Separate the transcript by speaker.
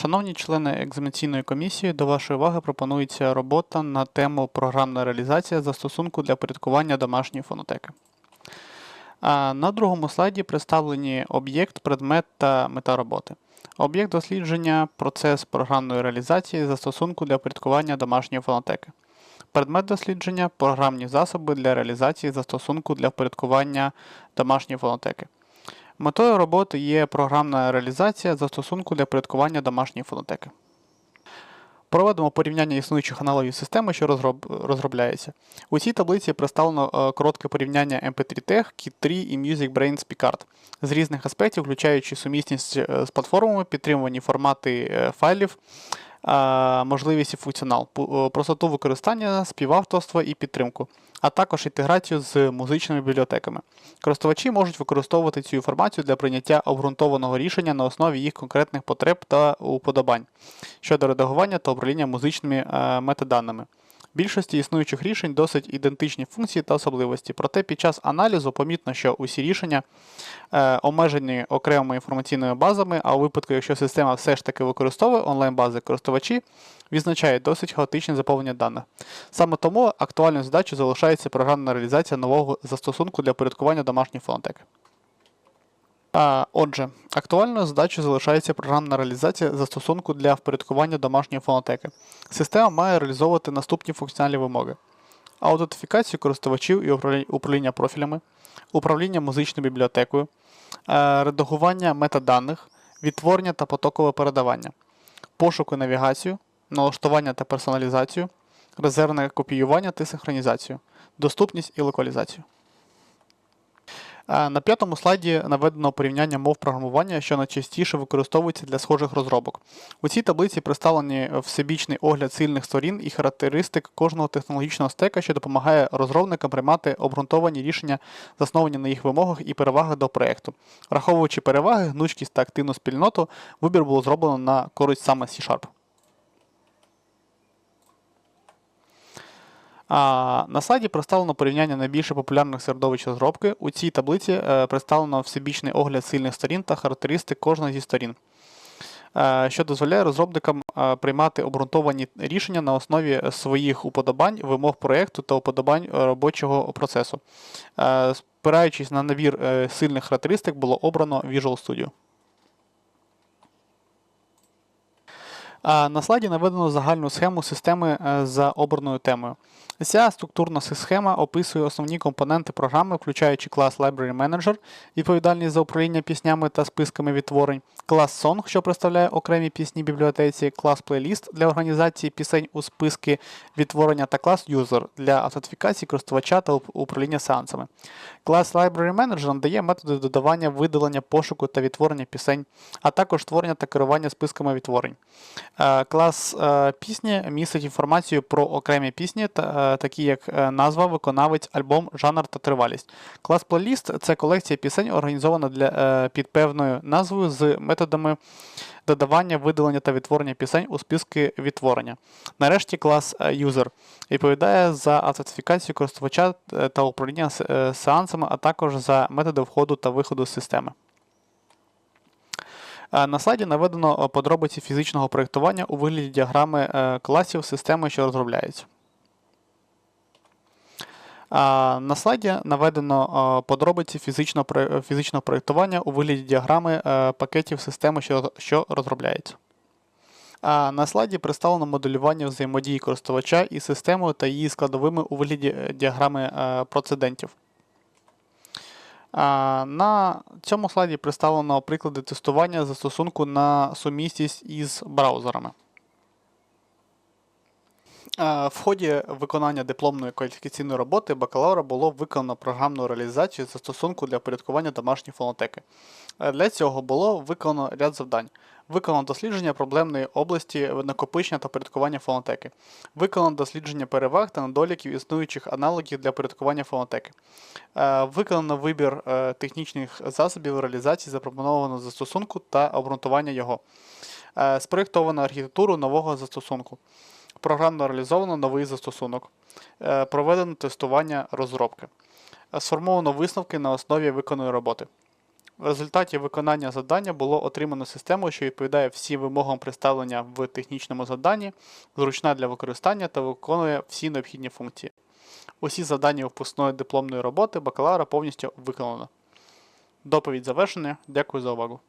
Speaker 1: Шановні члени екзаменаційної комісії, до вашої уваги пропонується робота на тему програмна реалізація застосунку для порядкування домашньої фонотеки. На другому слайді представлені об'єкт, предмет та мета роботи. Об'єкт дослідження процес програмної реалізації застосунку для порядкування домашньої фонотеки. Предмет дослідження програмні засоби для реалізації застосунку для впорядкування домашньої фонотеки. Метою роботи є програмна реалізація застосунку для порядкування домашньої фонотеки. Проведемо порівняння існуючих аналогів системи, що розроб- розробляється. У цій таблиці представлено е, коротке порівняння MP3 Tech, Kit3 і MusicBrainz Picard з різних аспектів, включаючи сумісність е, з платформами, підтримувані формати е, файлів, можливість і функціонал, е, простоту використання, співавторство і підтримку, а також інтеграцію з музичними бібліотеками. Користувачі можуть використовувати цю інформацію для прийняття обґрунтованого рішення на основі їх конкретних потреб та уподобань щодо редагування та управління музичними е, метаданими. Більшості існуючих рішень досить ідентичні функції та особливості, проте під час аналізу помітно, що усі рішення е, обмежені окремими інформаційними базами, а у випадку, якщо система все ж таки використовує онлайн-бази, користувачі відзначають досить хаотичне заповнення даних. Саме тому актуальною задачею залишається програмна реалізація нового застосунку для порядкування домашньої фонотеки. А, Отже, актуальною задачею залишається програмна реалізація застосунку для впорядкування домашньої фонотеки. Система має реалізовувати наступні функціональні вимоги: аутентифікацію користувачів і управління- профілями, управління музичною бібліотекою, е, редагування метаданих, відтворення та потокове передавання, пошук і навігацію, налаштування та персоналізацію, резервне копіювання та синхронізацію, доступність і локалізацію. На п'ятому слайді наведено порівняння мов програмування, що найчастіше використовуються для схожих розробок. У цій таблиці представлені всебічний огляд сильних сторін і характеристик кожного технологічного стека, що допомагає розробникам приймати обґрунтовані рішення, засновані на їх вимогах і перевагах до проєкту. Враховуючи переваги, гнучкість та активну спільноту, вибір було зроблено на користь саме C-Sharp. А на слайді представлено порівняння найбільш популярних середовищ розробки. У цій таблиці е, представлено всебічний огляд сильних сторін та характеристик кожної зі сторін, е, що дозволяє розробникам е, приймати обґрунтовані рішення на основі своїх уподобань, вимог проєкту та уподобань робочого процесу. Спираючись на набір сильних характеристик, було обрано Visual Studio. На слайді наведено загальну схему системи е, за обраною темою. Ця структурна схема описує основні компоненти програми, включаючи клас Library Manager, відповідальний за управління піснями та списками відтворень, клас Song, що представляє окремі пісні бібліотеці, клас Playlist для організації пісень у списки відтворення та клас User для автентифікації користувача та управління сеансами. Клас Library Manager надає методи додавання, видалення, пошуку та відтворення пісень, а також створення та керування списками відтворень. Е, Клас е, пісні містить інформацію про окремі пісні, е, такі як назва, виконавець, альбом, жанр та тривалість. Клас плейліст це колекція пісень, організована для, під певною назвою з методами додавання, видалення та відтворення пісень у списки відтворення. Нарешті клас User відповідає за автентифікацію користувача та управління сеансами, а також за методи входу та виходу з системи. Е, На слайді наведено е, подробиці фізичного проєктування у вигляді діаграми е, класів системи, що розробляється. На слайді наведено подробиці фізичного, проєктування у вигляді діаграми пакетів системи, що, розробляється. А на слайді представлено моделювання взаємодії користувача із системою та її складовими у вигляді діаграми процедентів. На цьому слайді представлено приклади тестування застосунку на сумісність із браузерами. В ході виконання дипломної кваліфікаційної роботи бакалавра було виконано програмну реалізацію застосунку для порядкування домашньої фонотеки. Е, Для цього було виконано ряд завдань. Виконано дослідження проблемної області накопичення та порядкування фонотеки. Виконано дослідження переваг та недоліків існуючих аналогів для порядкування фонотеки. Е, Виконано вибір е, технічних засобів реалізації запропонованого застосунку та обґрунтування його. Спроєктовано архітектуру нового застосунку. Програмно реалізовано новий застосунок. Е, Проведено тестування розробки. Е, Сформовано висновки на основі виконаної роботи. В результаті виконання завдання було отримано систему, що відповідає всім вимогам представлення в технічному завданні, зручна для використання та виконує всі необхідні функції. Усі завдання випускної дипломної роботи бакалавра повністю виконано. Доповідь завершена. Дякую за увагу.